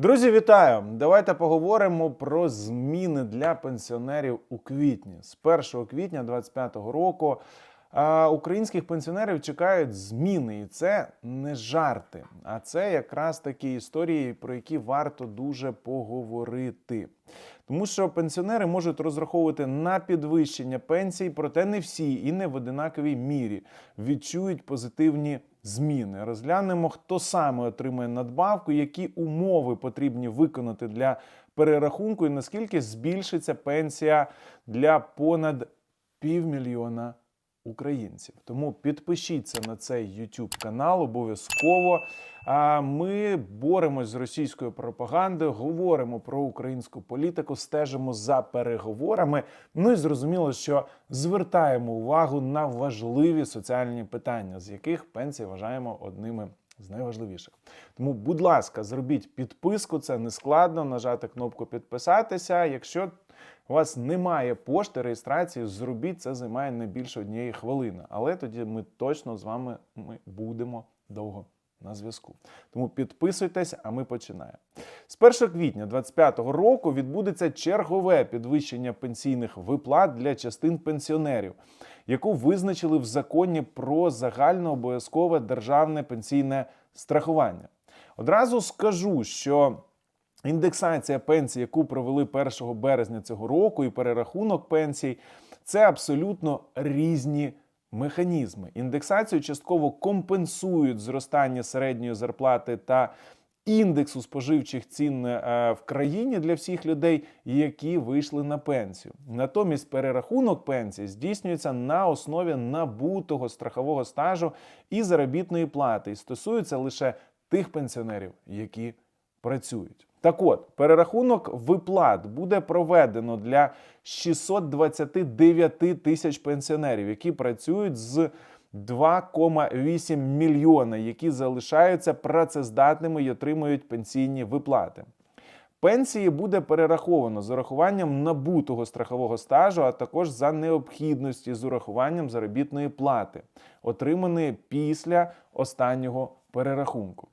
Друзі, вітаю! Давайте поговоримо про зміни для пенсіонерів у квітні. З 1 квітня 2025 року українських пенсіонерів чекають зміни, і це не жарти, а це якраз такі історії, про які варто дуже поговорити. Тому що пенсіонери можуть розраховувати на підвищення пенсій, проте не всі і не в одинаковій мірі відчують позитивні зміни. Розглянемо, хто саме отримує надбавку, які умови потрібні виконати для перерахунку, і наскільки збільшиться пенсія для понад півмільйона українців. Тому підпишіться на цей YouTube канал обов'язково. А ми боремось з російською пропагандою, говоримо про українську політику, стежимо за переговорами. Ну і зрозуміло, що звертаємо увагу на важливі соціальні питання, з яких пенсії вважаємо одними з найважливіших. Тому, будь ласка, зробіть підписку, це не складно. Нажати кнопку підписатися. Якщо у вас немає пошти реєстрації, зробіть це займає не більше однієї хвилини. Але тоді ми точно з вами ми будемо довго на зв'язку. Тому підписуйтесь, а ми починаємо. З 1 квітня 2025 року відбудеться чергове підвищення пенсійних виплат для частин пенсіонерів, яку визначили в законі про загальнообов'язкове державне пенсійне страхування. Одразу скажу, що індексація пенсій, яку провели 1 березня цього року, і перерахунок пенсій це абсолютно різні механізми. Індексацію частково компенсують зростання середньої зарплати та індексу споживчих цін е, в країні для всіх людей, які вийшли на пенсію. Натомість перерахунок пенсії здійснюється на основі набутого страхового стажу і заробітної плати і стосується лише тих пенсіонерів, які працюють. Так от, перерахунок виплат буде проведено для 629 тисяч пенсіонерів, які працюють з 2,8 мільйона, які залишаються працездатними і отримують пенсійні виплати. Пенсії буде перераховано з урахуванням набутого страхового стажу, а також за необхідності з урахуванням заробітної плати, отриманої після останнього перерахунку.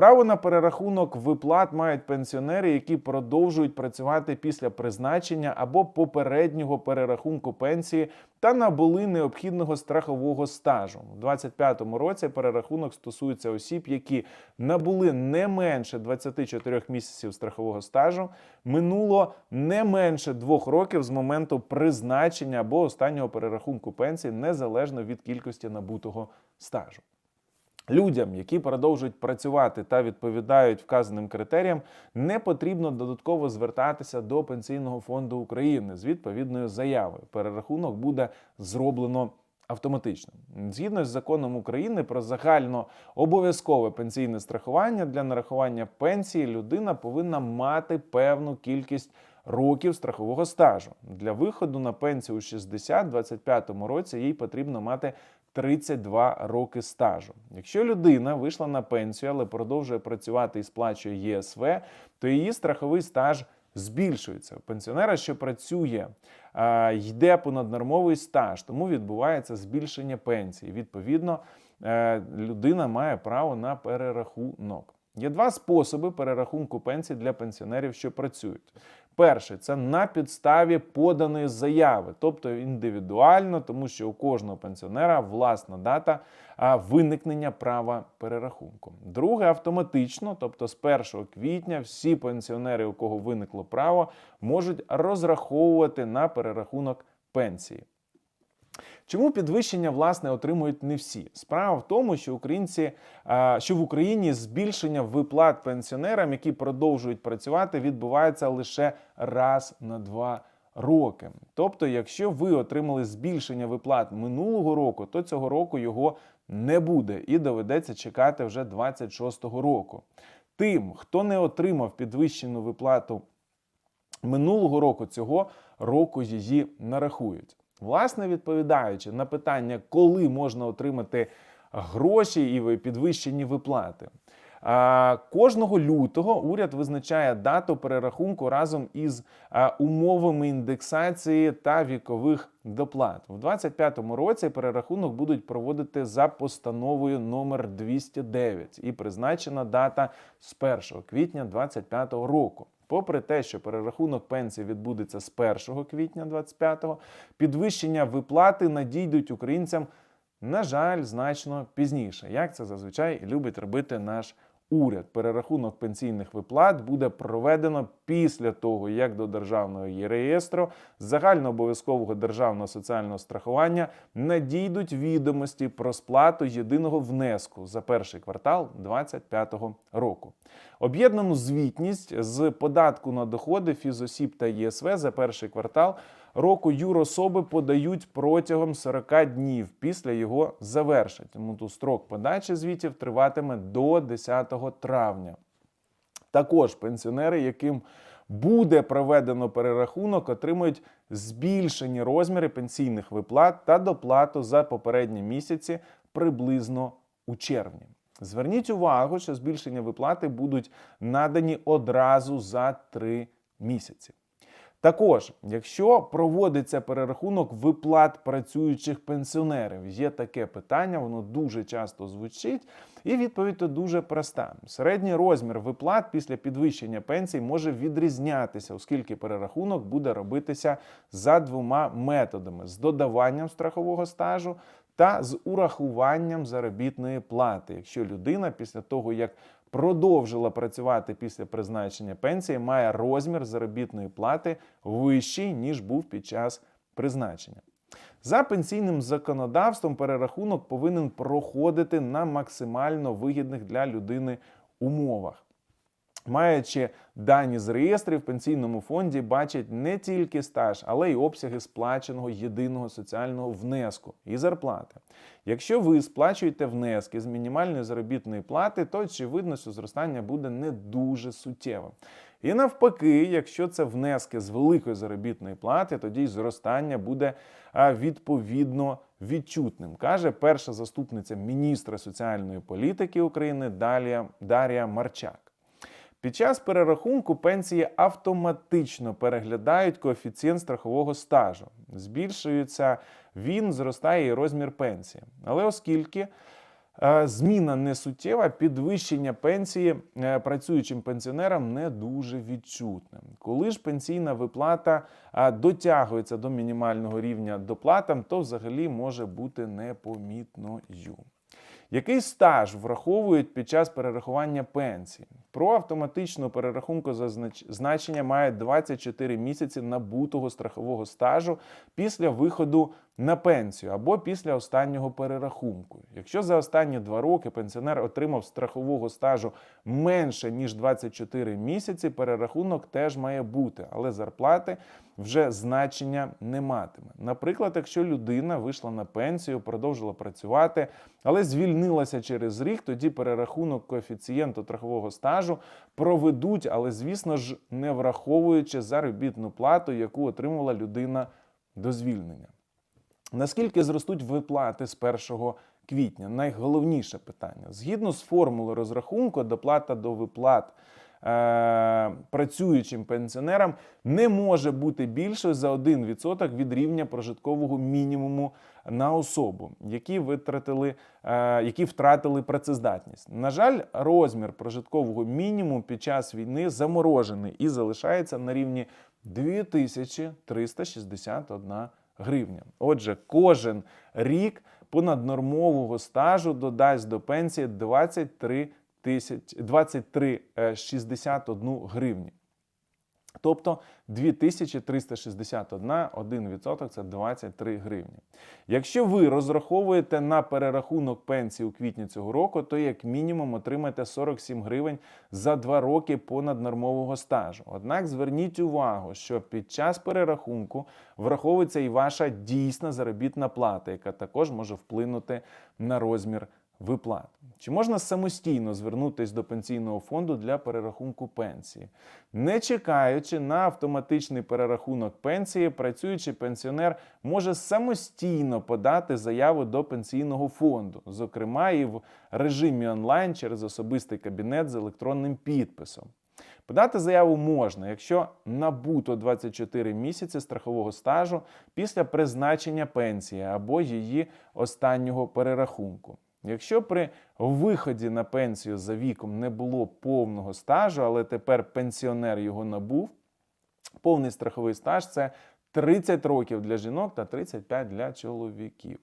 Право на перерахунок виплат мають пенсіонери, які продовжують працювати після призначення або попереднього перерахунку пенсії та набули необхідного страхового стажу. У 2025 році перерахунок стосується осіб, які набули не менше 24 місяців страхового стажу, минуло не менше двох років з моменту призначення або останнього перерахунку пенсії, незалежно від кількості набутого стажу. Людям, які продовжують працювати та відповідають вказаним критеріям, не потрібно додатково звертатися до Пенсійного фонду України з відповідною заявою. Перерахунок буде зроблено автоматично. Згідно з законом України про загально обов'язкове пенсійне страхування для нарахування пенсії, людина повинна мати певну кількість років страхового стажу. Для виходу на пенсію у 60 25 році їй потрібно мати 32 роки стажу. Якщо людина вийшла на пенсію, але продовжує працювати і сплачує ЄСВ, то її страховий стаж збільшується. У пенсіонера, що працює, йде понаднормовий стаж, тому відбувається збільшення пенсії. Відповідно, е, людина має право на перерахунок. Є два способи перерахунку пенсій для пенсіонерів, що працюють. Перший це на підставі поданої заяви, тобто індивідуально, тому що у кожного пенсіонера власна дата виникнення права перерахунку. Друге автоматично, тобто з 1 квітня всі пенсіонери, у кого виникло право, можуть розраховувати на перерахунок пенсії. Чому підвищення власне отримують не всі? Справа в тому, що українці, що в Україні збільшення виплат пенсіонерам, які продовжують працювати, відбувається лише раз на два роки. Тобто, якщо ви отримали збільшення виплат минулого року, то цього року його не буде і доведеться чекати вже 26-го року. Тим, хто не отримав підвищену виплату минулого року, цього року її нарахують. Власне, відповідаючи на питання, коли можна отримати гроші і підвищені виплати, Кожного лютого уряд визначає дату перерахунку разом із умовами індексації та вікових доплат. У 2025 році перерахунок будуть проводити за постановою номер 209 і призначена дата з 1 квітня 2025 року. Попри те, що перерахунок пенсії відбудеться з 1 квітня 25-го, підвищення виплати надійдуть українцям, на жаль, значно пізніше, як це зазвичай любить робити наш уряд. Перерахунок пенсійних виплат буде проведено після того, як до державного реєстру загальнообов'язкового державного соціального страхування надійдуть відомості про сплату єдиного внеску за перший квартал 2025 року. Об'єднану звітність з податку на доходи фізосіб та ЄСВ за перший квартал року юрособи подають протягом 40 днів після його завершення. Тому тут строк подачі звітів триватиме до 10 травня. Також пенсіонери, яким буде проведено перерахунок, отримують збільшені розміри пенсійних виплат та доплату за попередні місяці приблизно у червні. Зверніть увагу, що збільшення виплати будуть надані одразу за три місяці. Також, якщо проводиться перерахунок виплат працюючих пенсіонерів, є таке питання, воно дуже часто звучить, і відповідь тут дуже проста. Середній розмір виплат після підвищення пенсій може відрізнятися, оскільки перерахунок буде робитися за двома методами: з додаванням страхового стажу та з урахуванням заробітної плати, якщо людина після того, як продовжила працювати після призначення пенсії, має розмір заробітної плати вищий, ніж був під час призначення. За пенсійним законодавством перерахунок повинен проходити на максимально вигідних для людини умовах. Маючи дані з реєстрів, в пенсійному фонді бачать не тільки стаж, але й обсяги сплаченого єдиного соціального внеску і зарплати. Якщо ви сплачуєте внески з мінімальної заробітної плати, то очевидно, що зростання буде не дуже суттєвим. І навпаки, якщо це внески з великої заробітної плати, тоді й зростання буде відповідно відчутним, каже перша заступниця міністра соціальної політики України Дар'я Марчак. Під час перерахунку пенсії автоматично переглядають коефіцієнт страхового стажу. Збільшується він, зростає і розмір пенсії. Але оскільки е, зміна не суттєва, підвищення пенсії е, працюючим пенсіонерам не дуже відчутне. Коли ж пенсійна виплата е, дотягується до мінімального рівня доплатам, то взагалі може бути непомітною. Який стаж враховують під час перерахування пенсії? Про автоматичну перерахунку за значення має 24 місяці набутого страхового стажу після виходу на пенсію або після останнього перерахунку. Якщо за останні два роки пенсіонер отримав страхового стажу менше ніж 24 місяці, перерахунок теж має бути, але зарплати вже значення не матиме. Наприклад, якщо людина вийшла на пенсію, продовжила працювати, але звільнилася через рік, тоді перерахунок коефіцієнту страхового стажу проведуть, але, звісно ж, не враховуючи заробітну плату, яку отримувала людина до звільнення. Наскільки зростуть виплати з 1 квітня? Найголовніше питання. Згідно з формулою розрахунку, доплата до виплат е, працюючим пенсіонерам не може бути більшою за 1% від рівня прожиткового мінімуму на особу, які витратили, е, які втратили працездатність. На жаль, розмір прожиткового мінімуму під час війни заморожений і залишається на рівні 2361 гривня. Отже, кожен рік понаднормового стажу додасть до пенсії 23 тисяч 23,61 гривні. Тобто 2361, 1% це 23 гривні. Якщо ви розраховуєте на перерахунок пенсії у квітні цього року, то як мінімум отримаєте 47 гривень за 2 роки понаднормового стажу. Однак зверніть увагу, що під час перерахунку враховується і ваша дійсна заробітна плата, яка також може вплинути на розмір виплат. Чи можна самостійно звернутися до пенсійного фонду для перерахунку пенсії? Не чекаючи на автоматичний перерахунок пенсії, працюючий пенсіонер може самостійно подати заяву до пенсійного фонду, зокрема і в режимі онлайн через особистий кабінет з електронним підписом. Подати заяву можна, якщо набуто 24 місяці страхового стажу після призначення пенсії або її останнього перерахунку. Якщо при виході на пенсію за віком не було повного стажу, але тепер пенсіонер його набув, повний страховий стаж це 30 років для жінок та 35 для чоловіків.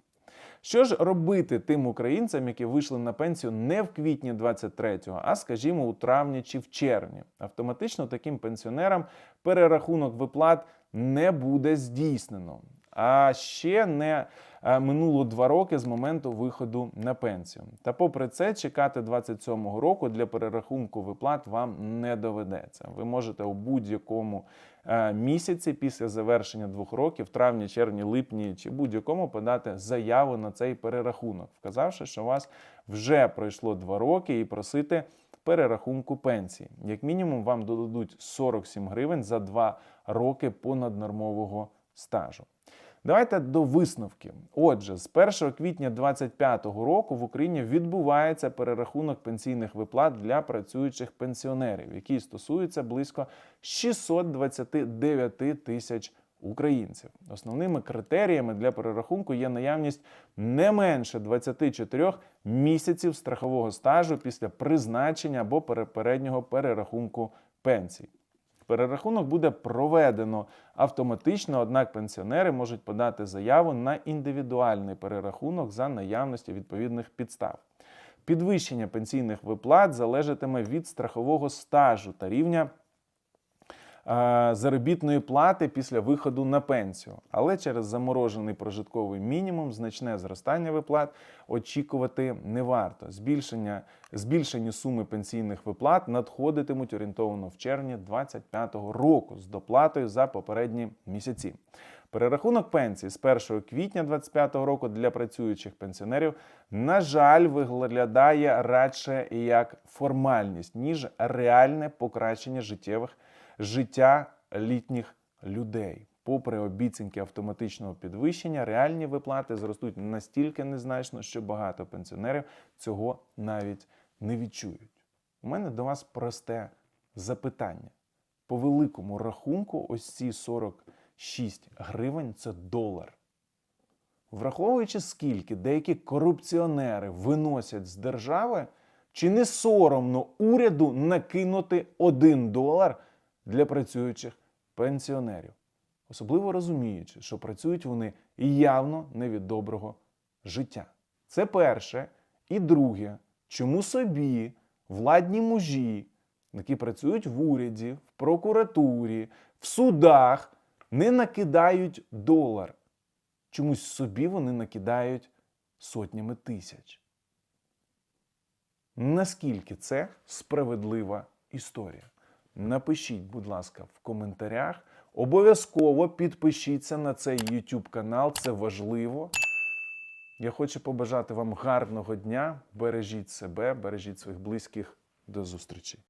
Що ж робити тим українцям, які вийшли на пенсію не в квітні 23-го, а скажімо, у травні чи в червні? Автоматично таким пенсіонерам перерахунок виплат не буде здійснено. А ще не е, минуло два роки з моменту виходу на пенсію. Та попри це, чекати 27-го року для перерахунку виплат вам не доведеться. Ви можете у будь-якому е, місяці після завершення двох років, травні, червні, липні чи будь-якому подати заяву на цей перерахунок, вказавши, що у вас вже пройшло два роки і просити перерахунку пенсії. Як мінімум, вам додадуть 47 гривень за два роки понаднормового стажу. Давайте до висновків. Отже, з 1 квітня 2025 року в Україні відбувається перерахунок пенсійних виплат для працюючих пенсіонерів, який стосується близько 629 тисяч українців. Основними критеріями для перерахунку є наявність не менше 24 місяців страхового стажу після призначення або перепереднього перерахунку пенсій. Перерахунок буде проведено автоматично, однак пенсіонери можуть подати заяву на індивідуальний перерахунок за наявності відповідних підстав. Підвищення пенсійних виплат залежатиме від страхового стажу та рівня заробітної плати після виходу на пенсію. Але через заморожений прожитковий мінімум значне зростання виплат очікувати не варто. Збільшення, збільшені суми пенсійних виплат надходитимуть орієнтовано в червні 2025 року з доплатою за попередні місяці. Перерахунок пенсії з 1 квітня 2025 року для працюючих пенсіонерів, на жаль, виглядає радше як формальність, ніж реальне покращення життєвих життя літніх людей. Попри обіцянки автоматичного підвищення, реальні виплати зростуть настільки незначно, що багато пенсіонерів цього навіть не відчують. У мене до вас просте запитання. По великому рахунку, ось ці 46 гривень це долар. Враховуючи, скільки деякі корупціонери виносять з держави, чи не соромно уряду накинути 1 долар для працюючих пенсіонерів? Особливо розуміючи, що працюють вони явно не від доброго життя. Це перше. І друге, чому собі владні мужі, які працюють в уряді, в прокуратурі, в судах, не накидають долар. Чомусь собі вони накидають сотнями тисяч. Наскільки це справедлива історія? Напишіть, будь ласка, в коментарях. Обов'язково підпишіться на цей YouTube канал, це важливо. Я хочу побажати вам гарного дня. Бережіть себе, бережіть своїх близьких. До зустрічі!